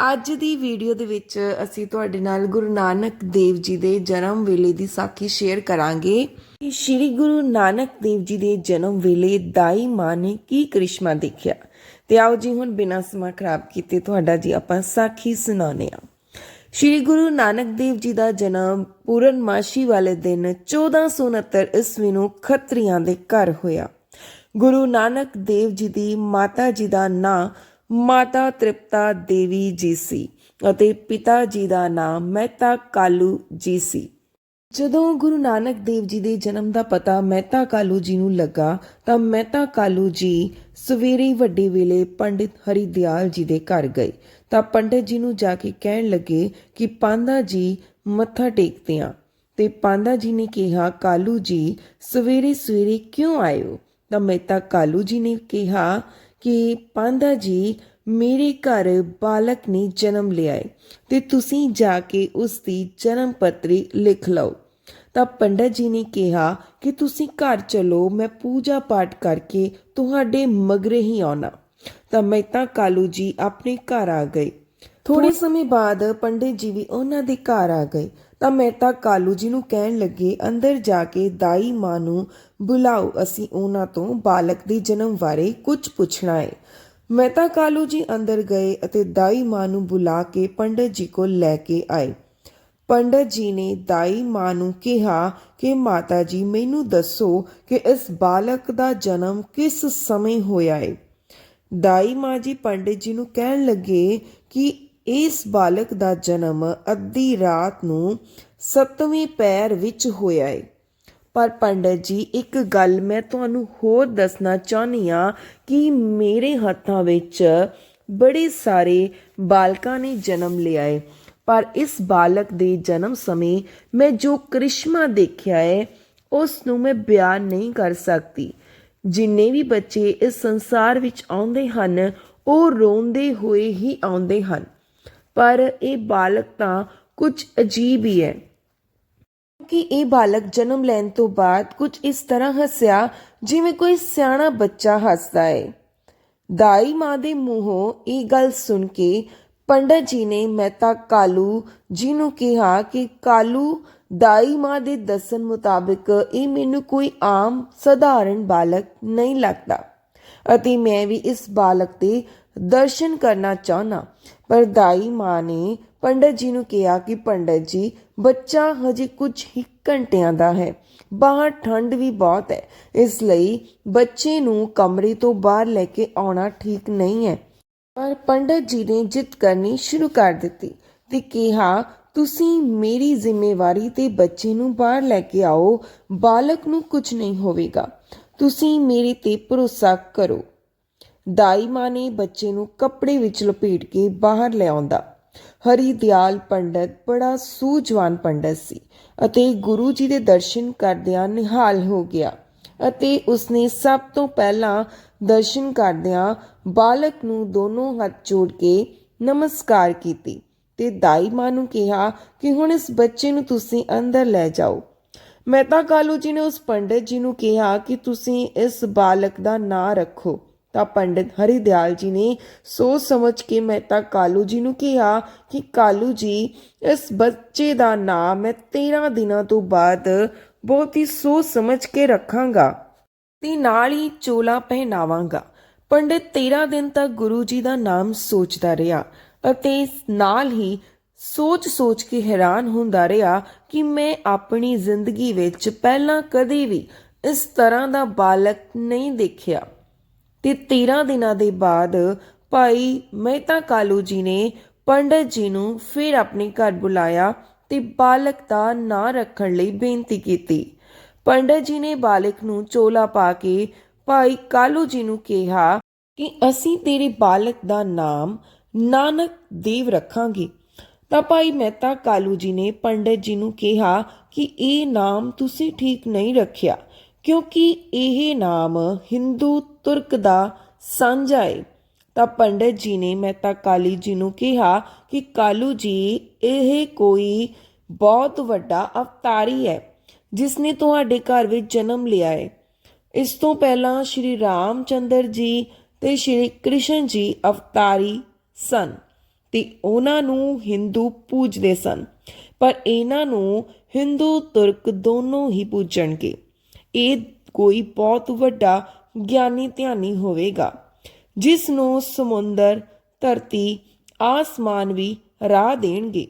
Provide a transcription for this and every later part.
ਅੱਜ ਦੀ ਵੀਡੀਓ ਦੇ ਵਿੱਚ ਅਸੀਂ ਤੁਹਾਡੇ ਨਾਲ ਗੁਰੂ ਨਾਨਕ ਦੇਵ ਜੀ ਦੇ ਜਨਮ ਵੇਲੇ ਦੀ ਸਾਖੀ ਸ਼ੇਅਰ ਕਰਾਂਗੇ। ਕਿ ਸ੍ਰੀ ਗੁਰੂ ਨਾਨਕ ਦੇਵ ਜੀ ਦੇ ਜਨਮ ਵੇਲੇ ਦਾਈ ਮਾਂ ਨੇ ਕੀ ਕ੍ਰਿਸ਼ਮਾ ਦੇਖਿਆ? ਤੇ ਆਓ ਜੀ ਹੁਣ ਬਿਨਾਂ ਸਮਾਂ ਖਰਾਬ ਕੀਤੇ ਤੁਹਾਡਾ ਜੀ ਆਪਾਂ ਸਾਖੀ ਸੁਣਾਉਂਦੇ ਹਾਂ। ਸ਼੍ਰੀ ਗੁਰੂ ਨਾਨਕ ਦੇਵ ਜੀ ਦਾ ਜਨਮ ਪੂਰਨਮਾਸ਼ੀ ਵਾਲੇ ਦਿਨ 1469 ਈਸਵੀ ਨੂੰ ਖੱਤਰੀਆਂ ਦੇ ਘਰ ਹੋਇਆ। ਗੁਰੂ ਨਾਨਕ ਦੇਵ ਜੀ ਦੀ ਮਾਤਾ ਜੀ ਦਾ ਨਾਂ ਮਾਤਾ ਤ੍ਰਿਪਤਾ ਦੇਵੀ ਜੀ ਸੀ ਅਤੇ ਪਿਤਾ ਜੀ ਦਾ ਨਾਮ ਮਹਿਤਾ ਕਾਲੂ ਜੀ ਸੀ। ਜਦੋਂ ਗੁਰੂ ਨਾਨਕ ਦੇਵ ਜੀ ਦੇ ਜਨਮ ਦਾ ਪਤਾ ਮਹਿਤਾ ਕਾਲੂ ਜੀ ਨੂੰ ਲੱਗਾ ਤਾਂ ਮਹਿਤਾ ਕਾਲੂ ਜੀ ਸਵੇਰੇ ਵੱਡੇ ਵੇਲੇ ਪੰਡਿਤ ਹਰੀਦਿਆਲ ਜੀ ਦੇ ਘਰ ਗਏ। ਤਾਂ ਪੰਡਿਤ ਜੀ ਨੂੰ ਜਾ ਕੇ ਕਹਿਣ ਲੱਗੇ ਕਿ ਪਾਂਦਾ ਜੀ ਮੱਥਾ ਟੇਕਦੇ ਆ। ਤੇ ਪਾਂਦਾ ਜੀ ਨੇ ਕਿਹਾ, ਕਾਲੂ ਜੀ, ਸਵੇਰੇ ਸਵੇਰੇ ਕਿਉਂ ਆਏ ਹੋ? ਤਾਂ ਮਹਿਤਾ ਕਾਲੂ ਜੀ ਨੇ ਕਿਹਾ ਕਿ ਪਾਂਦਾ ਜੀ ਮੇਰੇ ਘਰ ਬਾਲਕ ਨੇ ਜਨਮ ਲਿਆ ਹੈ ਤੇ ਤੁਸੀਂ ਜਾ ਕੇ ਉਸ ਦੀ ਜਨਮ ਪੱਤਰੀ ਲਿਖ ਲਓ। ਤਾਂ ਪੰਡਤ ਜੀ ਨੇ ਕਿਹਾ ਕਿ ਤੁਸੀਂ ਘਰ ਚਲੋ ਮੈਂ ਪੂਜਾ ਪਾਠ ਕਰਕੇ ਤੁਹਾਡੇ ਮਗਰੇ ਹੀ ਆਉਣਾ। ਤਾਂ ਮਹਿਤਾ ਕਾਲੂ ਜੀ ਆਪਣੇ ਘਰ ਆ ਗਏ। ਥੋੜੇ ਸਮੇਂ ਬਾਅਦ ਪੰਡਿਤ ਜੀ ਵੀ ਉਹਨਾਂ ਦੇ ਘਰ ਆ ਗਏ। ਤਾਂ ਮਹਿਤਾ ਕਾਲੂ ਜੀ ਨੂੰ ਕਹਿਣ ਲੱਗੇ ਅੰਦਰ ਜਾ ਕੇ ਦਾਈ ਮਾਂ ਨੂੰ ਬੁਲਾਓ ਅਸੀਂ ਉਹਨਾਂ ਤੋਂ ਬਾਲਕ ਦੇ ਜਨਮ ਬਾਰੇ ਕੁਝ ਪੁੱਛਣਾ ਹੈ ਮਹਿਤਾ ਕਾਲੂ ਜੀ ਅੰਦਰ ਗਏ ਅਤੇ ਦਾਈ ਮਾਂ ਨੂੰ ਬੁਲਾ ਕੇ ਪੰਡਿਤ ਜੀ ਕੋਲ ਲੈ ਕੇ ਆਏ। ਪੰਡਤ ਜੀ ਨੇ ਦਾਈ ਮਾਂ ਨੂੰ ਕਿਹਾ ਕਿ ਮਾਤਾ ਜੀ, ਮੈਨੂੰ ਦੱਸੋ ਕਿ ਇਸ ਬਾਲਕ ਦਾ ਜਨਮ ਕਿਸ ਸਮੇਂ ਹੋਇਆ ਹੈ ਦਾਈ ਮਾਂ ਜੀ ਪੰਡਿਤ ਜੀ ਨੂੰ ਕਹਿਣ ਲੱਗੇ ਕਿ ਇਸ ਬਾਲਕ ਦਾ ਜਨਮ ਅੱਧੀ ਰਾਤ ਨੂੰ ਸੱਤਵੇਂ ਪੈਰ ਵਿੱਚ ਹੋਇਆ ਹੈ ਪਰ ਪੰਡਤ ਜੀ, ਇੱਕ ਗੱਲ ਮੈਂ ਤੁਹਾਨੂੰ ਹੋਰ ਦੱਸਣਾ ਚਾਹੁੰਦੀ ਹਾਂ ਕਿ ਮੇਰੇ ਹੱਥਾਂ ਵਿੱਚ ਬੜੇ ਸਾਰੇ ਬਾਲਕਾਂ ਨੇ ਜਨਮ ਲਿਆ ਹੈ। ਪਰ ਇਸ ਬਾਲਕ ਦੇ ਜਨਮ ਸਮੇਂ ਮੈਂ ਜੋ ਕ੍ਰਿਸ਼ਮਾ ਦੇਖਿਆ ਹੈ ਉਸ ਨੂੰ ਮੈਂ ਬਿਆਨ ਨਹੀਂ ਕਰ ਸਕਦੀ। ਜਿੰਨੇ ਵੀ ਬੱਚੇ ਇਸ ਸੰਸਾਰ ਵਿੱਚ ਆਉਂਦੇ ਹਨ, ਉਹ ਰੋਂਦੇ ਹੋਏ ਹੀ ਆਉਂਦੇ ਹਨ। ਪਰ ਇਹ ਬਾਲਕ ਤਾਂ ਕੁਝ ਅਜੀਬ ਹੀ ਹੈ। ਕਿ ਇਹ ਬਾਲਕ ਜਨਮ ਲੈਣ ਤੋਂ ਬਾਅਦ ਕੁਝ ਇਸ ਤਰ੍ਹਾਂ ਹੱਸਿਆ ਜਿਵੇਂ ਕੋਈ ਸਿਆਣਾ ਬੱਚਾ ਹੱਸਦਾ ਹੈ ਦਾਈ ਮਾਂ ਦੇ ਮੂੰਹੋਂ ਇਹ ਗੱਲ ਸੁਣ ਕੇ ਪੰਡਤ ਜੀ ਨੇ ਮਹਿਤਾ ਕਾਲੂ ਜੀ ਨੂੰ ਕਿਹਾ ਕਿ ਕਾਲੂ, ਦਾਈ ਮਾਂ ਦੇ ਦੱਸਣ ਮੁਤਾਬਿਕ ਇਹ ਮੈਨੂੰ ਕੋਈ ਆਮ, ਸਧਾਰਨ ਬਾਲਕ ਨਹੀਂ ਲੱਗਦਾ। ਅਤੇ ਮੈਂ ਵੀ ਇਸ ਬਾਲਕ ਦੇ ਦਰਸ਼ਨ ਕਰਨਾ ਚਾਹਨਾ ਪਰ ਦਾਈ ਮਾਂ ਨੇ ਪੰਡਤ ਜੀ ਨੂੰ ਕਿਹਾ ਕਿ ਪੰਡਤ ਜੀ, ਬੱਚਾ ਹਜੇ ਕੁਝ ਹੀ ਘੰਟਿਆਂ ਦਾ ਹੈ। ਬਾਹਰ ਠੰਡ ਵੀ ਬਹੁਤ ਹੈ। ਇਸ ਲਈ ਬੱਚੇ ਨੂੰ ਕਮਰੇ ਤੋਂ ਬਾਹਰ ਲੈ ਕੇ ਆਉਣਾ ਠੀਕ ਨਹੀਂ ਹੈ। ਪਰ ਪੰਡਤ ਜੀ ਨੇ ਜਿੱਦ ਕਰਨੀ ਸ਼ੁਰੂ ਕਰ ਦਿੱਤੀ ਤੇ ਕਿਹਾ, ਤੁਸੀਂ ਮੇਰੀ ਜ਼ਿੰਮੇਵਾਰੀ ਤੇ ਬੱਚੇ ਨੂੰ ਬਾਹਰ ਲੈ ਕੇ ਆਓ। ਬਾਲਕ ਨੂੰ ਕੁਝ ਨਹੀਂ ਹੋਵੇਗਾ। ਤੁਸੀਂ ਮੇਰੇ ਤੇ ਭਰੋਸਾ ਕਰੋ। ਦਾਈ ਮਾਂ ਨੇ ਬੱਚੇ ਨੂੰ ਕੱਪੜੇ ਵਿੱਚ ਲਪੇਟ ਕੇ ਬਾਹਰ ਲਿਆਉਂਦਾ। ਹਰੀ ਦਿਆਲ ਪੰਡਤ ਬੜਾ ਸੂਝਵਾਨ ਪੰਡਤ ਸੀ ਅਤੇ ਗੁਰੂ ਜੀ ਦੇ ਦਰਸ਼ਨ ਕਰਦਿਆਂ ਨਿਹਾਲ ਹੋ ਗਿਆ ਅਤੇ ਉਸਨੇ ਸਭ ਤੋਂ ਪਹਿਲਾਂ ਦਰਸ਼ਨ ਕਰਦਿਆਂ ਬਾਲਕ ਨੂੰ ਦੋਨੋਂ ਹੱਥ ਜੋੜ ਕੇ ਨਮਸਕਾਰ ਕੀਤੀ ਤੇ ਦਾਈ ਮਾਂ ਨੂੰ ਕਿਹਾ ਕਿ ਹੁਣ ਇਸ ਬੱਚੇ ਨੂੰ ਤੁਸੀਂ ਅੰਦਰ ਲੈ ਜਾਓ। ਮਹਿਤਾ ਕਾਲੂ ਜੀ ਨੇ ਉਸ ਪੰਡਿਤ ਜੀ ਨੂੰ ਕਿਹਾ ਕਿ ਤੁਸੀਂ ਇਸ ਬਾਲਕ ਦਾ ਨਾਂ ਰੱਖੋ। ਤਾਂ ਪੰਡਿਤ ਹਰੀਦਿਆਲ ਜੀ ਨੇ ਸੋਚ ਸਮਝ ਕੇ ਮਹਿਤਾ ਕਾਲੂ ਜੀ ਨੂੰ ਕਿਹਾ ਕਿ ਕਾਲੂ ਜੀ, ਇਸ ਬੱਚੇ ਦਾ ਨਾਂ ਮੈਂ 13 ਦਿਨਾਂ ਤੋਂ ਬਾਅਦ ਬਹੁਤ ਹੀ ਸੋਚ ਸਮਝ ਕੇ ਰੱਖਾਂਗਾ ਤੇ ਨਾਲ ਹੀ ਚੋਲਾ ਪਹਿਨਾਵਾਂਗਾ। ਪੰਡਿਤ 13 ਦਿਨ ਤੱਕ ਗੁਰੂ ਜੀ ਦਾ ਨਾਮ ਸੋਚਦਾ ਰਿਹਾ ਅਤੇ ਨਾਲ ਹੀ ਸੋਚ-ਸੋਚ ਕੇ ਹੈਰਾਨ ਹੁੰਦਾ ਰਿਹਾ ਕਿ ਮੈਂ ਆਪਣੀ ਜ਼ਿੰਦਗੀ ਵਿੱਚ ਪਹਿਲਾਂ ਕਦੇ ਵੀ ਇਸ ਤਰ੍ਹਾਂ ਦਾ ਬਾਲਕ ਨਹੀਂ ਦੇਖਿਆ। ਤੇ 13 ਦਿਨਾਂ ਦੇ ਬਾਅਦ ਭਾਈ ਮਹਿਤਾ ਕਾਲੂ ਜੀ ਨੇ ਪੰਡਤ ਜੀ ਨੂੰ ਫਿਰ ਆਪਣੇ ਘਰ ਬੁਲਾਇਆ ਤੇ ਬਾਲਕ ਦਾ ਨਾਂ ਰੱਖਣ ਲਈ ਬੇਨਤੀ ਕੀਤੀ। ਪੰਡਤ ਜੀ ਨੇ ਬਾਲਕ ਨੂੰ ਚੋਲਾ ਪਾ ਕੇ ਭਾਈ ਕਾਲੂ ਜੀ ਨੂੰ ਕਿਹਾ ਕਿ ਅਸੀਂ ਤੇਰੇ ਬਾਲਕ ਦਾ ਨਾਮ ਨਾਨਕ ਦੇਵ ਰੱਖਾਂਗੇ। ਤਾਂ ਭਾਈ ਮਹਿਤਾ ਕਾਲੂ ਜੀ ਨੇ ਪੰਡਿਤ ਜੀ ਨੂੰ ਕਿਹਾ ਕਿ ਇਹ ਨਾਮ ਤੁਸੀਂ ਠੀਕ ਨਹੀਂ ਰੱਖਿਆ। ਕਿਉਂਕਿ ਇਹ ਨਾਮ ਹਿੰਦੂ ਤੁਰਕ ਦਾ ਸਾਂਝਾ ਹੈ ਤਾਂ ਪੰਡਿਤ ਜੀ ਨੇ ਮਹਿਤਾ ਕਾਲੀ ਜੀ ਨੂੰ ਕਿਹਾ ਕਿ ਕਾਲੂ ਜੀ, ਇਹ ਕੋਈ ਬਹੁਤ ਵੱਡਾ ਅਵਤਾਰੀ ਹੈ ਜਿਸ ਨੇ ਤੁਹਾਡੇ ਘਰ ਵਿੱਚ ਜਨਮ ਲਿਆ ਹੈ ਇਸ ਤੋਂ ਪਹਿਲਾਂ ਸ਼੍ਰੀ ਰਾਮਚੰਦਰ ਜੀ ਤੇ ਸ਼੍ਰੀ ਕ੍ਰਿਸ਼ਨ ਜੀ ਅਵਤਾਰੀ ਸਨ ਤੇ ਉਹਨਾਂ ਨੂੰ ਹਿੰਦੂ ਪੂਜਦੇ ਸਨ। ਪਰ ਇਹਨਾਂ ਨੂੰ ਹਿੰਦੂ ਤੁਰਕ ਦੋਨੋਂ ਹੀ ਪੂਜਣਗੇ। ਇਹ ਕੋਈ ਬਹੁਤ ਵੱਡਾ ਗਿਆਨੀ ਧਿਆਨੀ ਹੋਵੇਗਾ ਜਿਸ ਨੂੰ ਸਮੁੰਦਰ, ਧਰਤੀ, ਆਸਮਾਨ ਵੀ ਰਾਹ ਦੇਣਗੇ।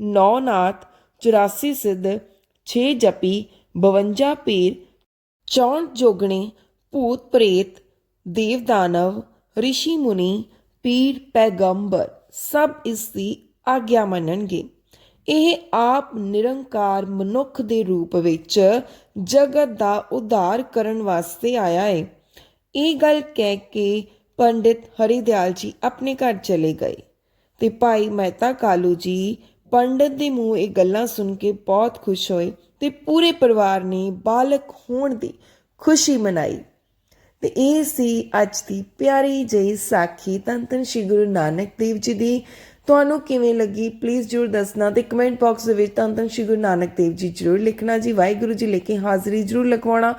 ਨੌ ਨਾਥ 84 ਸਿੱਧ 6 ਜਪੀ 52 ਪੀਰ 64 ਜੋਗਣੇ, ਭੂਤ ਪ੍ਰੇਤ, ਦੇਵ ਦਾਨਵ, ਰਿਸ਼ੀ ਮੁਨੀ, ਪੀਰ ਪੈਗੰਬਰ ਸਭ ਇਸ ਦੀ ਆਗਿਆ ਮੰਨਣਗੇ। ਇਹ ਆਪ ਨਿਰੰਕਾਰ ਮਨੁੱਖ ਦੇ ਰੂਪ ਵਿੱਚ ਜਗਤ ਦਾ ਉਧਾਰ ਕਰਨ ਵਾਸਤੇ ਆਇਆ ਹੈ ਇਹ ਗੱਲ ਕਹਿ ਕੇ ਪੰਡਿਤ ਹਰੀਦਿਆਲ ਜੀ ਆਪਣੇ ਘਰ ਚਲੇ ਗਏ ਤੇ ਭਾਈ ਮਹਿਤਾ ਕਾਲੂ ਜੀ ਪੰਡਿਤ ਦੇ ਮੂੰਹ ਇਹ ਗੱਲਾਂ ਸੁਣ ਕੇ ਬਹੁਤ ਖੁਸ਼ ਹੋਏ ਤੇ ਪੂਰੇ ਪਰਿਵਾਰ ਨੇ ਬਾਲਕ ਹੋਣ ਦੀ ਖੁਸ਼ੀ ਮਨਾਈ। ਤੇ ਇਹ ਸੀ ਅੱਜ ਦੀ ਪਿਆਰੀ ਜਿਹੀ ਸਾਖੀ। ਧੰਨ ਧੰਨ ਸ਼੍ਰੀ ਗੁਰੂ ਨਾਨਕ ਦੇਵ ਜੀ ਦੀ ਤੁਹਾਨੂੰ ਕਿਵੇਂ ਲੱਗੀ? ਪਲੀਜ਼ ਜਰੂਰ ਦੱਸਣਾ ਤੇ ਕਮੈਂਟ ਬਾਕਸ ਦੇ ਵਿੱਚ ਧੰਨ ਧੰਨ ਸ਼੍ਰੀ ਗੁਰੂ ਨਾਨਕ ਦੇਵ ਜੀ ਜਰੂਰ ਲਿਖਣਾ ਜੀ। ਵਾਹਿਗੁਰੂ ਜੀ ਲੈ ਕੇ ਹਾਜ਼ਰੀ ਜਰੂਰ ਲਗਵਾਉਣਾ।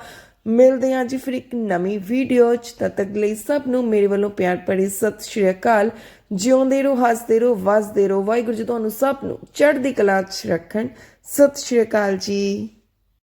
ਮਿਲਦੇ ਹਾਂ ਜੀ ਫਿਰ ਇੱਕ ਨਵੀਂ ਵੀਡੀਓ ਚ। ਤਦ ਤੱਕ ਲਈ ਸਭ ਨੂੰ ਮੇਰੇ ਵੱਲੋਂ ਪਿਆਰ ਭਰੀ ਸਤਿ ਸ਼੍ਰੀ ਅਕਾਲ। ਜਿਉਂਦੇ ਰਹੋ, ਹੱਸਦੇ ਰਹੋ, ਵਸਦੇ ਰਹੋ। ਵਾਹਿਗੁਰੂ ਜੀ ਤੁਹਾਨੂੰ ਸਭ ਨੂੰ ਚੜ੍ਹਦੀ ਕਲਾ ਚ ਰੱਖਣ। ਸਤਿ ਸ਼੍ਰੀ ਅਕਾਲ ਜੀ।